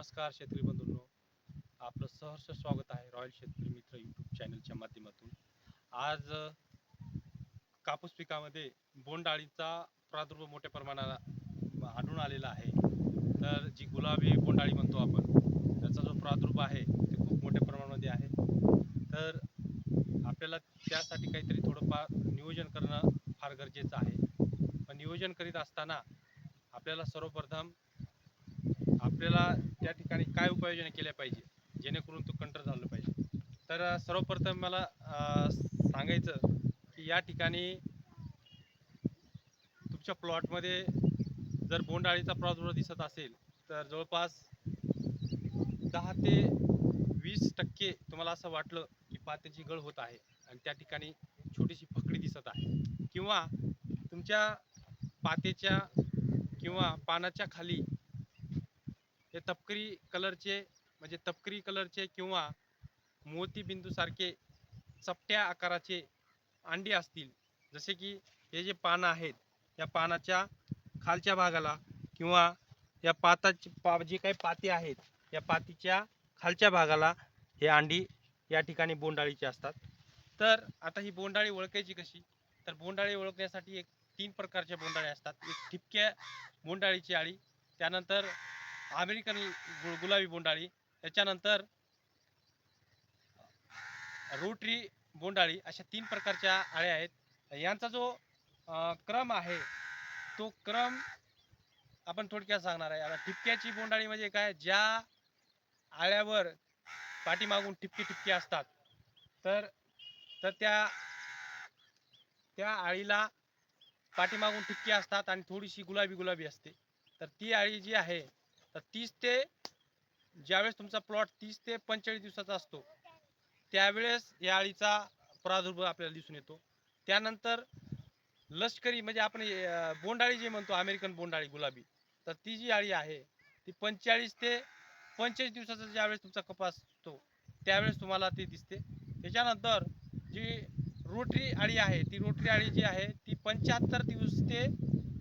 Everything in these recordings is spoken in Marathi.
नमस्कार शेतकरी बंधूंनो. आपलं सहर्ष स्वागत आहे रॉयल शेतकरी मित्र यूट्यूब चॅनलच्या माध्यमातून. आज कापूस पिकामध्ये बोंडअळीचा प्रादुर्भाव मोठ्या प्रमाणात आढळून आलेला आहे. तर जी गुलाबी बोंडअळी म्हणतो आपण त्याचा जो प्रादुर्भाव आहे ते खूप मोठ्या प्रमाणामध्ये आहे. तर आपल्याला त्यासाठी काहीतरी थोडंफार नियोजन करणं फार गरजेचं आहे. पण नियोजन करीत असताना आपल्याला सर्वप्रथम आपल्याला त्या ठिकाणी काय उपाययोजना केल्या पाहिजे? जेणेकरून तो कंट्रोल झालं पाहिजे. तर सर्वप्रथम मला सांगायचं की या ठिकाणी तुमच्या प्लॉटमध्ये जर बोंडअळीचा प्रादुर्भाव दिसत असेल तर जवळपास दहा ते वीस टक्के तुम्हाला असं वाटलं की पात्याची गळ होत आहे आणि त्या ठिकाणी छोटीशी फकडी दिसत आहे. किंवा तुमच्या पातेच्या किंवा पानाच्या खाली हे तपकरी कलरचे म्हणजे तपकरी कलरचे किंवा मोतीबिंदूसारखे चपट्या आकाराचे अंडी असतील. जसे की हे जे पानं आहेत या पानाच्या खालच्या भागाला किंवा या पाताची पा जे काही पाती आहेत या पातीच्या खालच्या भागाला हे अंडी या ठिकाणी बोंडाळीचे असतात. तर आता ही बोंडाळी ओळखायची कशी? तर बोंडाळी ओळखण्यासाठी एक तीन प्रकारच्या बोंडाळ्या असतात. एक ठिपक्या बोंडाळीची आळी त्यानंतर अमेरिकन गु- गुलाबी बोंडाळी. त्याच्यानंतर रोटरी बोंडाळी अशा तीन प्रकारच्या आळ्या आहेत. यांचा जो क्रम आहे तो क्रम आपण थोडक्यात सांगणार आहे. आता ठिपक्याची बोंडाळी म्हणजे काय? ज्या आळ्यावर पाठीमागून ठिपके ठिपके असतात तर तर त्या त्या आळीला पाठीमागून ठिपके असतात आणि थोडीशी गुलाबी गुलाबी असते. तर ती आळी जी आहे तर तीस ते ज्यावेळेस तुमचा प्लॉट तीस ते पंचेचाळीस दिवसाचा असतो त्यावेळेस या अळीचा प्रादुर्भाव आपल्याला दिसून येतो. त्यानंतर लष्करी म्हणजे आपण बोंडाळी जी म्हणतो अमेरिकन बोंडाळी गुलाबी तर ती जी अळी आहे ती पंचेचाळीस ते पंचेचाळीस दिवसाचा ज्यावेळेस तुमचा कपास असतो त्यावेळेस तुम्हाला ती दिसते. त्याच्यानंतर जी रोटरी अळी आहे ती रोटरी अळी जी आहे ती पंच्याहत्तर दिवस ते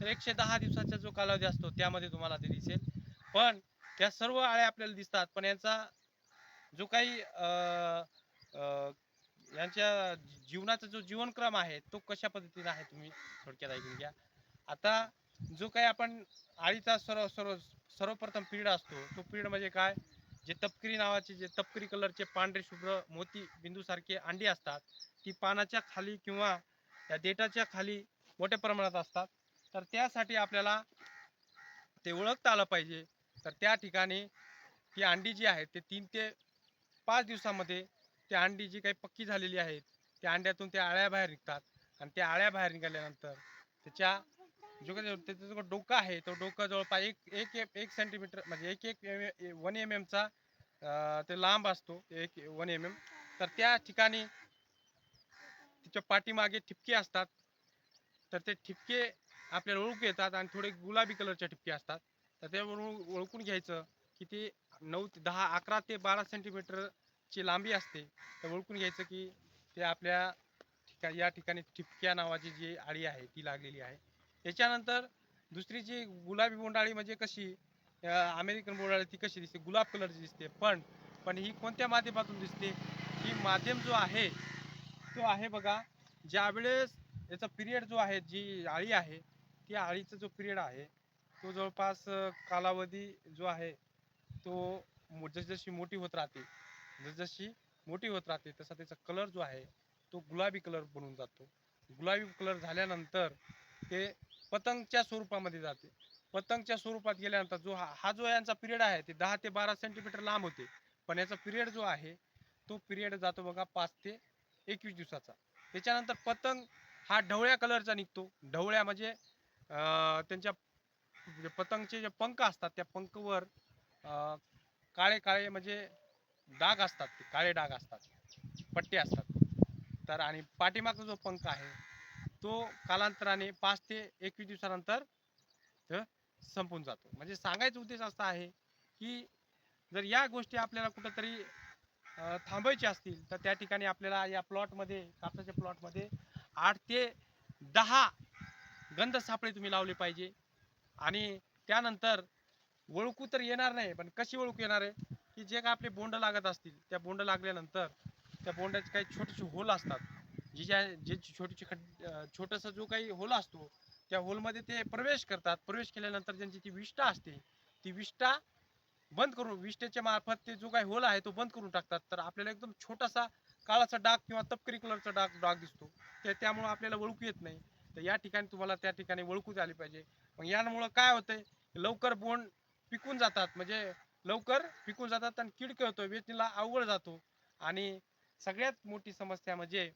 तर एकशे दहा दिवसाचा जो कालावधी असतो त्यामध्ये तुम्हाला ते दिसेल. पण त्या सर्व आळ्या आपल्याला दिसतात. पण यांचा जो काही यांच्या जीवनाचा जो जीवनक्रम आहे तो कशा पद्धतीने आहे तुम्ही थोडक्यात ऐकून घ्या. आता जो काही आपण आळीचा सर्व सर्व सर्वप्रथम पिरियड असतो तो पिरियड म्हणजे काय? जे तपकिरी नावाचे जे तपकिरी कलरचे पांढरे शुभ्र मोती बिंदूसारखे अंडी असतात ती पानाच्या खाली किंवा त्या देठाच्या खाली मोठ्या प्रमाणात असतात. तर त्यासाठी आपल्याला ते ओळखता आलं पाहिजे. तर त्या ठिकाणी ती अंडी जी आहेत ते तीन ते पाच दिवसामध्ये त्या अंडी जी काही पक्की झालेली आहेत त्या अंड्यातून त्या आळ्या बाहेर निघतात. आणि त्या आळ्या बाहेर निघाल्यानंतर त्याच्या जो काही त्याचं जो डोकं आहे तो डोकं जवळपास एक एक एक- सेंटीमीटर म्हणजे एक एक वन एम एमचा ते लांब असतो एक वन एम एम तर त्या ठिकाणी तिच्या पाठीमागे ठिपके असतात. तर ते ठिपके आपल्याला ओळखू येतात आणि थोडे गुलाबी कलरच्या ठिपके असतात. तर त्यावरून ओळखून घ्यायचं की ते नऊ ते दहा अकरा ते बारा सेंटीमीटरची लांबी असते. तर ओळखून घ्यायचं की ते आपल्या ठिका या ठिकाणी ठिपक्या नावाची जी आळी आहे ती लागलेली आहे. त्याच्यानंतर दुसरी जी गुलाबी बोंडाळी म्हणजे कशी अमेरिकन बोंडाळी ती कशी दिसते? गुलाब कलरची दिसते. पण पण ही कोणत्या माध्यमातून दिसते? ही माध्यम जो आहे तो आहे बघा ज्यावेळेस याचा पिरियड जो आहे जी आळी आहे ती आळीचा जो पिरियड आहे तो जवळपास कालावधी जो आहे तो जसजशी मोठी होत राहते जसजशी मोठी होत राहते तसा त्याचा कलर जो आहे तो गुलाबी कलर बनून जातो. गुलाबी कलर झाल्यानंतर ते पतंगच्या स्वरूपामध्ये जाते. पतंगच्या स्वरूपात गेल्यानंतर जो हा हा जो यांचा पिरियड आहे ते दहा ते बारा सेंटीमीटर लांब होते. पण याचा पिरियड जो आहे तो पिरियड जातो बघा पाच ते एकवीस दिवसाचा. त्याच्यानंतर पतंग हा ढवळ्या कलरचा निघतो. ढवळ्या म्हणजे त्यांच्या जे पतंगचे जे पंख असतात त्या पंखवर काळे काळे म्हणजे डाग असतात ते काळे डाग असतात पट्टे असतात. तर आणि पाठीमागचा जो पंख आहे तो कालांतराने पाच ते एकवीस दिवसानंतर संपून जातो. म्हणजे सांगायचा उद्देश असा आहे की जर या गोष्टी आपल्याला कुठंतरी थांबायची असतील तर त्या ठिकाणी आपल्याला या प्लॉटमध्ये कापसाच्या प्लॉटमध्ये आठ ते दहा गंध सापळे तुम्ही लावले पाहिजे. आणि त्यानंतर ओळखू तर येणार नाही पण कशी ओळखू येणार आहे? की जे काय आपले बोंड लागत असतील त्या बोंड लागल्यानंतर त्या बोंडाचे काही छोटेसे होल असतात. जी ज्या जे छोटीशी खड छोटासा जो काही होल असतो त्या होलमध्ये ते प्रवेश करतात. प्रवेश केल्यानंतर ज्यांची ती विष्ठा असते. ती विष्ठा बंद करून विष्ठेच्या मार्फत ते जो काही होल आहे तो बंद करून टाकतात. तर आपल्याला एकदम छोटासा काळाचा डाग किंवा तपकरी कलरचा डाग डाग दिसतो. ते त्यामुळं आपल्याला ओळखू येत नाही. तर या ठिकाणी तुम्हाला त्या ठिकाणी ओळखू आली पाहिजे. मग यामुळं काय होतंय? लवकर बोंड पिकून जातात. म्हणजे लवकर पिकून जातात आणि किडके होतो वेचणीला अवघड जातो. आणि सगळ्यात मोठी समस्या म्हणजे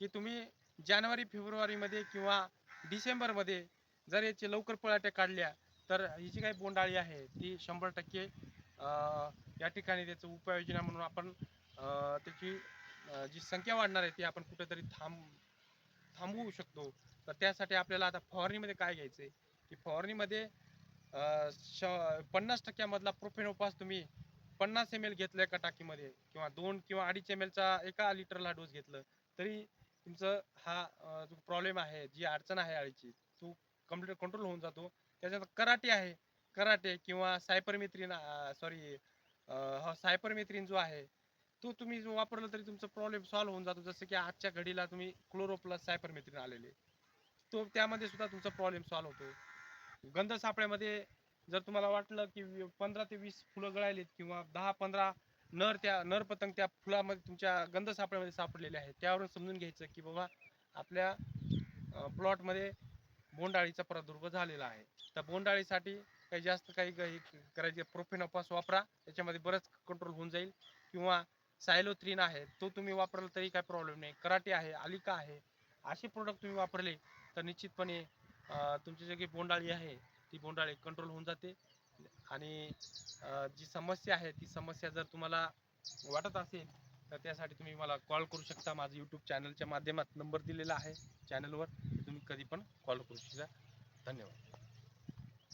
की तुम्ही जानेवारी फेब्रुवारीमध्ये किंवा डिसेंबरमध्ये जर याचे लवकर पळाट्या काढल्या तर ही जी काही बोंडाळी आहे. ती शंभर टक्के या ठिकाणी त्याचं उपाययोजना म्हणून आपण त्याची जी संख्या वाढणार आहे ती आपण कुठेतरी थांब थांबवू शकतो. तर त्यासाठी आपल्याला आता फवारणीमध्ये काय घ्यायचं आहे? की फवारणीमध्ये श पन्नास टक्क्यामधला प्रोफेनोपास तुम्ही पन्नास एम एल घेतलं एका टाकीमध्ये किंवा दोन किंवा अडीच एम एलचा एका लिटरला डोस घेतलं तरी तुमचं हा जो प्रॉब्लेम आहे जी अडचण आहे अळीची तो कंप्लीट कंट्रोल होऊन जातो. त्याच्यात कराटे आहे. कराटे किंवा सायपरमित्रीन सॉरी हा सायपरमेथ्रिन जो आहे तो तुम्ही वापरला तरी तुमचा प्रॉब्लेम सॉल्व्ह होऊन जातो. जसं की आजच्या घडीला तुम्ही क्लोरोप्लस सायपरमेथ्रिन आलेले. तो त्यामध्ये सुद्धा तुमचा प्रॉब्लेम सॉल्व्ह होतो. गंध सापळ्यामध्ये जर तुम्हाला वाटलं की पंधरा ते वीस फुलं गळालीत किंवा दहा पंधरा नर त्या नर पतंग त्या फुलामध्ये तुमच्या गंध सापळ्यामध्ये सापडलेले आहेत त्यावरून समजून घ्यायचं की बाबा आपल्या प्लॉटमध्ये बोंडाळीचा प्रादुर्भाव झालेला आहे. तर बोंडाळीसाठी काही जास्त काही काही करायचे प्रोफेनोपास वापरा. त्याच्यामध्ये बरंच कंट्रोल होऊन जाईल. किंवा सायलोथ्रीन आहे तो तुम्ही वापरला तरी काही प्रॉब्लेम नाही. कराटे आहे आलिका आहे असे प्रोडक्ट तुम्ही वापरले तर निश्चितपणे तुमची जे काही बोंडाळी आहे ती बोंडाळी कंट्रोल होऊन जाते. आणि जी समस्या आहे ती समस्या जर तुम्हाला वाटत असेल तर त्यासाठी तुम्ही मला कॉल करू शकता. माझं यूट्यूब चॅनलच्या माध्यमात नंबर दिलेला आहे चॅनलवर तुम्ही कधी पण कॉल करू शकता. धन्यवाद.